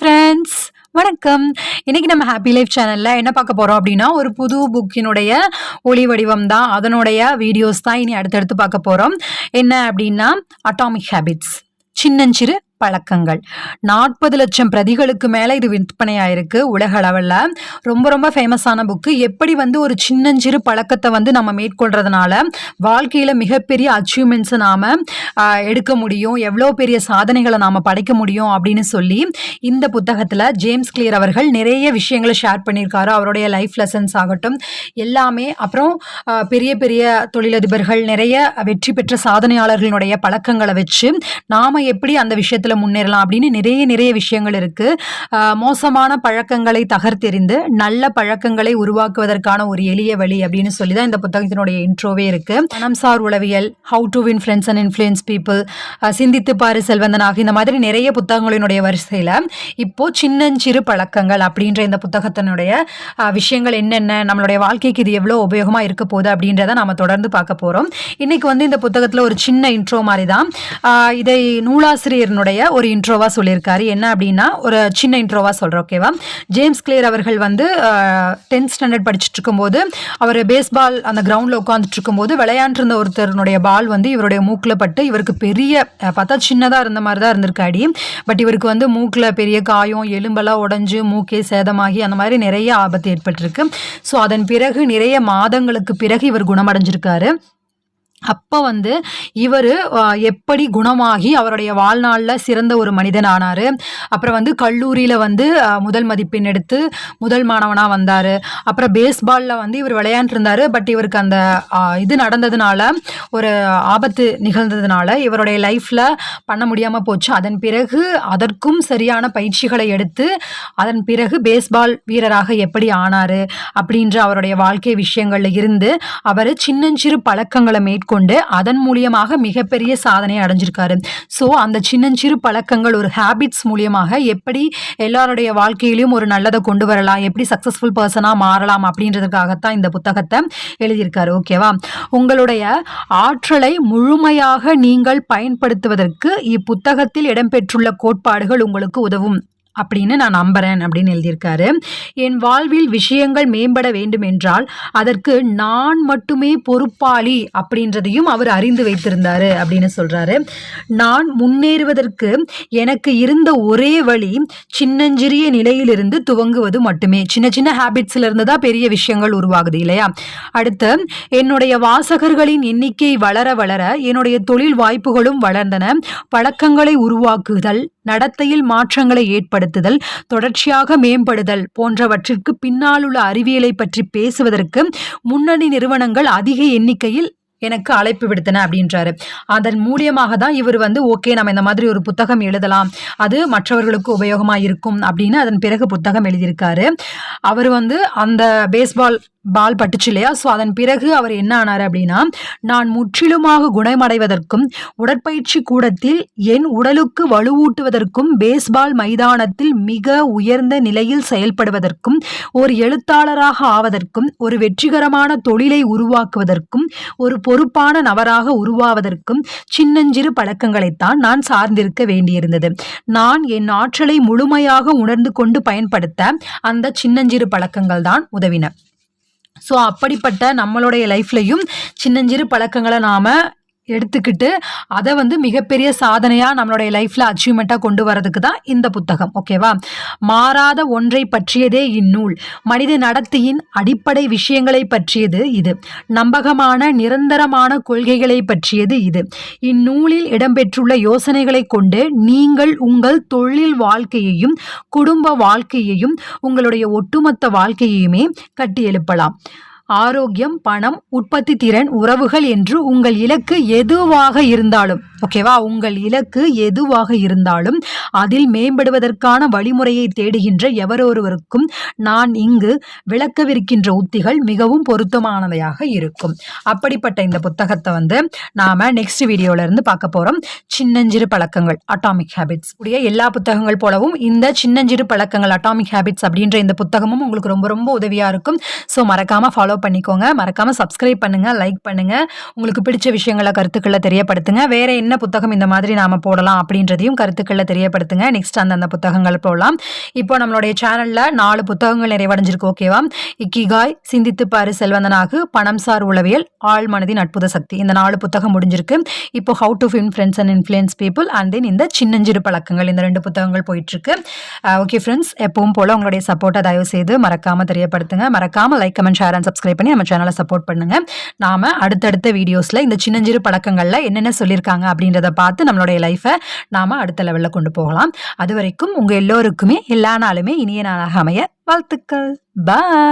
Friends வணக்கம். இன்றைக்கி நம்ம ஹாப்பி லைஃப் சேனலில் என்ன பார்க்க போகிறோம் அப்படின்னா ஒரு புது புக்கினுடைய ஒளி வடிவம் தான். அதனுடைய வீடியோஸ் தான் இனி அடுத்தடுத்து பார்க்க போகிறோம் என்ன அப்படின்னா அட்டாமிக் ஹேபிட்ஸ் சின்னஞ்சிறு பழக்கங்கள். நாற்பது லட்சம் பிரதிகளுக்கு மேலே இது விற்பனையாயிருக்கு உலக அளவில். ரொம்ப ரொம்ப ஃபேமஸான புக்கு எப்படி வந்து ஒரு சின்னஞ்சிறு பழக்கத்தை வந்து நம்ம மேற்கொள்றதுனால வாழ்க்கையில் மிகப்பெரிய அச்சீவ்மெண்ட்ஸை நாம் எடுக்க முடியும் எவ்வளோ பெரிய சாதனைகளை நாம் படைக்க முடியும் அப்படின்னு சொல்லி இந்த புத்தகத்தில் ஜேம்ஸ் கிளியர் அவர்கள் நிறைய விஷயங்களை ஷேர் பண்ணியிருக்காரு. அவருடைய லைஃப் லெசன்ஸ் ஆகட்டும் எல்லாமே. அப்புறம் பெரிய பெரிய தொழிலதிபர்கள் நிறைய வெற்றி பெற்ற சாதனையாளர்களுடைய பழக்கங்களை வச்சு நாம் எப்படி அந்த விஷயத்தில் முன்னேறலாம் அப்படின்னு நிறைய நிறைய விஷயங்கள் இருக்குது மோசமான பழக்கங்களை தகர்த்தெறிந்து நல்ல பழக்கங்களை உருவாக்குவதற்கான ஒரு எளிய வழி அப்படின்னு சொல்லி தான் இந்த புத்தகத்தினுடைய இன்ட்ரோவே இருக்குது பணம் சார் உளவியல் how to win friends and influence people சிந்தித்து பாரு செல்வந்தனாக இந்த மாதிரி நிறைய புத்தகங்களினுடைய வரிசையில் இப்போ சின்னஞ்சிறு பழக்கங்கள் அப்படின்ற இந்த புத்தகத்தினுடைய விஷயங்கள் என்னென்ன நம்மளுடைய வாழ்க்கைக்கு இது எவ்வளோ உபயோகமாக இருக்க போகுது அப்படின்றத நம்ம தொடர்ந்து பார்க்க போகிறோம் இன்னைக்கு வந்து இந்த புத்தகத்தில் ஒரு சின்ன இன்ட்ரோ மாதிரி தான் இதை நூலாசிரியர்னுடைய ஒரு இன்ட்ரோவாக சொல்லியிருக்காரு. என்ன அப்படின்னா ஒரு சின்ன இன்ட்ரோவாக சொல்கிறேன் ஓகேவா ஜேம்ஸ் கிளியர் அவர்கள் வந்து டென்த் ஸ்டாண்டர்ட் படிச்சுட்டு இருக்கும்போது அவர் பேஸ்பால் அந்த கிரவுண்டில் உட்காந்துட்டு இருக்கும்போது விளையாண்டிருந்த ஒருத்தருடைய பால் வந்து இவருடைய மூக்கில் பட்டு இவருக்கு பெரிய பார்த்தா சின்னதாக இருந்த மாதிரி தான் இருந்திருக்காடி பட் இவருக்கு வந்து மூக்கில் பெரிய காயம் எலும்பெல்லாம் உடஞ்சு மூக்கே சேதமாகி அந்த மாதிரி நிறைய ஆபத்து ஏற்பட்டிருக்கு. ஸோ அதன் பிறகு நிறைய மாதங்களுக்கு பிறகு இவர் குணமடைஞ்சிருக்காரு. அப்போ வந்து இவர் எப்படி குணமாகி அவருடைய வாழ்நாளில் சிறந்த ஒரு மனிதன் ஆனார்? அப்புறம் வந்து கல்லூரியில் வந்து முதல் மதிப்பெண் எடுத்து முதல் மாணவனாக வந்தார். அப்புறம் பேஸ்பாலில் வந்து இவர் விளையாண்டுருந்தார். பட் இவருக்கு அந்த இது நடந்ததுனால ஒரு ஆபத்து நிகழ்ந்ததுனால இவருடைய லைஃப்பில் பண்ண முடியாமல் போச்சு. அதன் பிறகு அதற்கும் சரியான பயிற்சிகளை எடுத்து அதன் பிறகு பேஸ்பால் வீரராக எப்படி ஆனார்? அப்படின்ற அவருடைய வாழ்க்கை விஷயங்களில் இருந்து அவர் சின்னஞ்சிறு பழக்கங்களை மேற்கொண்டு அதன் மூலியமாக மிகப்பெரிய சாதனை அடைஞ்சிருக்காரு. ஸோ அந்த சின்னஞ்சிறு பழக்கங்கள் ஒரு ஹேபிட்ஸ் மூலியமாக எப்படி எல்லாருடைய வாழ்க்கையிலையும் ஒரு நல்லதை கொண்டு வரலாம் எப்படி சக்ஸஸ்ஃபுல் பர்சனாக மாறலாம் அப்படின்றதுக்காகத்தான் இந்த புத்தகத்தை எழுதியிருக்காரு. ஓகேவா உங்களுடைய ஆற்றலை முழுமையாக நீங்கள் பயன்படுத்துவதற்கு இப்புத்தகத்தில் இடம்பெற்றுள்ள கோட்பாடுகள் உங்களுக்கு உதவும். அப்படின்னு நான் நம்புறேன் அப்படின்னு எழுதியிருக்காரு. என் வாழ்வில் விஷயங்கள் மேம்பட வேண்டும் என்றால் அதற்கு நான் மட்டுமே பொறுப்பாளி அப்படின்றதையும் அவர் அறிந்து வைத்திருந்தாரு அப்படின்னு சொல்றாரு. நான் முன்னேறுவதற்கு எனக்கு இருந்த ஒரே வழி சின்னஞ்சிறிய நிலையிலிருந்து துவங்குவது மட்டுமே. சின்ன சின்ன ஹேபிட்ஸ்ல இருந்து தான் பெரிய விஷயங்கள் உருவாகுது இல்லையா? அடுத்து என்னுடைய வாசகர்களின் எண்ணிக்கை வளர வளர என்னுடைய தொழில் வாய்ப்புகளும் வளர்ந்தன. பழக்கங்களை உருவாக்குதல் நடத்தையில் மாற்றங்களை ஏற்படுத்துதல் தொடர்ச்சியாக மேம்படுதல் போன்றவற்றிற்கு பின்னாலுள்ள அறிவியலை பற்றி பேசுவதற்கு முன்னணி நிறுவனங்கள் அதிக எண்ணிக்கையில் எனக்கு அழைப்பு விடுத்தன அப்படின்றாரு. அதன் மூலியமாக தான் இவர் வந்து ஓகே நம்ம இந்த மாதிரி ஒரு புத்தகம் எழுதலாம். அது மற்றவர்களுக்கு உபயோகமாக இருக்கும். அப்படின்னு அதன் பிறகு புத்தகம் எழுதியிருக்காரு. அவர் வந்து அந்த பேஸ்பால் பால் பட்டுச்சு இல்லையா? ஸோ அதன் பிறகு அவர் என்ன ஆனார் அப்படின்னா நான் முற்றிலுமாக குணமடைவதற்கும் உடற்பயிற்சி கூடத்தில் என் உடலுக்கு வலுவூட்டுவதற்கும் பேஸ்பால் மைதானத்தில் மிக உயர்ந்த நிலையில் செயல்படுவதற்கும் ஒரு எழுத்தாளராக ஆவதற்கும் ஒரு வெற்றிகரமான தொழிலை உருவாக்குவதற்கும் ஒரு பொறுப்பான நபராக உருவாவதற்கும் சின்னஞ்சிறு பழக்கங்களைத்தான் நான் சார்ந்திருக்க வேண்டியிருந்தது. நான் என் ஆற்றலை முழுமையாக உணர்ந்து கொண்டு பயன்படுத்த அந்த சின்னஞ்சிறு பழக்கங்கள் தான் உதவின. ஸோ அப்படிப்பட்ட நம்மளுடைய லைஃப்லையும் சின்னஞ்சிறு பழக்கங்களை நாம் எடுத்துக்கிட்டு அதை வந்து மிகப்பெரிய சாதனையாக நம்மளுடைய லைஃப்பில் அச்சீவ்மெண்ட்டாக கொண்டு வரதுக்கு தான் இந்த புத்தகம் ஓகேவா மாறாத ஒன்றை பற்றியதே இந்நூல். மனித நடத்தையின் அடிப்படை விஷயங்களை பற்றியது இது. நம்பகமான நிரந்தரமான கொள்கைகளை பற்றியது இது. இந்நூலில் இடம்பெற்றுள்ள யோசனைகளை கொண்டு நீங்கள் உங்கள் தொழில் வாழ்க்கையையும் குடும்ப வாழ்க்கையையும் உங்களுடைய ஒட்டுமொத்த வாழ்க்கையையுமே கட்டியெழுப்பலாம் ஆரோக்கியம் பணம் உற்பத்தி திறன் உறவுகள் என்று உங்கள் இலக்கு எதுவாக இருந்தாலும். ஓகேவா? உங்கள் இலக்கு எதுவாக இருந்தாலும் அதில் மேம்படுவதற்கான வழிமுறையை தேடுகின்ற எவரொருவருக்கும் நான் இங்கு விளக்கவிருக்கின்ற உத்திகள் மிகவும் பொருத்தமானவையாக இருக்கும். அப்படிப்பட்ட இந்த புத்தகத்தை வந்து நாம நெக்ஸ்ட் வீடியோல இருந்து பார்க்க போறோம். சின்னஞ்சிறு பழக்கங்கள் அட்டாமிக் ஹேபிட்ஸ் உடைய எல்லா புத்தகங்கள் போலவும் இந்த சின்னஞ்சிறு பழக்கங்கள் அட்டாமிக் ஹேபிட்ஸ் அப்படின்ற இந்த புத்தகமும் உங்களுக்கு ரொம்ப ரொம்ப உதவியா இருக்கும். ஸோ மறக்காம ஃபாலோ பண்ணிக்கோங்க. மறக்காம சப்ஸ்கிரைப் பண்ணுங்க லைக் பண்ணுங்க. உங்களுக்கு பிடிச்ச விஷயங்களை கருத்துக்களை தெரியப்படுத்துங்க. வேற என்ன என்ன புத்தகம் இந்த மாதிரி நாம போடலாம் அப்படின்றதையும் கருத்துக்களில் தெரியப்படுத்துங்க. நெக்ஸ்ட் அந்தந்த புத்தகங்கள் போடலாம் இப்போ நம்மளுடைய சேனலில் நாலு புத்தகங்கள் நிறைவடைஞ்சிருக்கு ஓகேவா இக்கிகாய் சிந்தித்து பாரு செல்வந்தனாகு பணம் சார் உளவியல் ஆள் மனதின் அற்புத சக்தி. இந்த நாலு புத்தகம் முடிஞ்சிருக்கு. இப்போ how to win friends and influence people and then இந்த சின்னஞ்சிறு பழக்கங்கள் இந்த ரெண்டு புத்தகங்கள் போயிட்டுருக்கு ஓகே uh, ஃப்ரெண்ட்ஸ் எப்பவும் போல் உங்களுடைய சப்போர்ட்டை தயவு செய்து மறக்காமல் தெரியப்படுத்துங்க. மறக்காமல் like comment share and subscribe பண்ணி நம்ம சேனலை சப்போர்ட் பண்ணுங்க. நாம அடுத்தடுத்த வீடியோஸில் இந்த சின்னஞ்சிறு பழக்கங்களில் என்னென்ன சொல்லியிருக்காங்க அப்படின்றத பார்த்து நம்மளுடைய லைஃப்பை நாம அடுத்த லெவலில் கொண்டு போகலாம். அது வரைக்கும் உங்கள் எல்லோருக்குமே எல்லா நாளுமே இனிய நாளாக அமைய வாழ்த்துக்கள். பாய்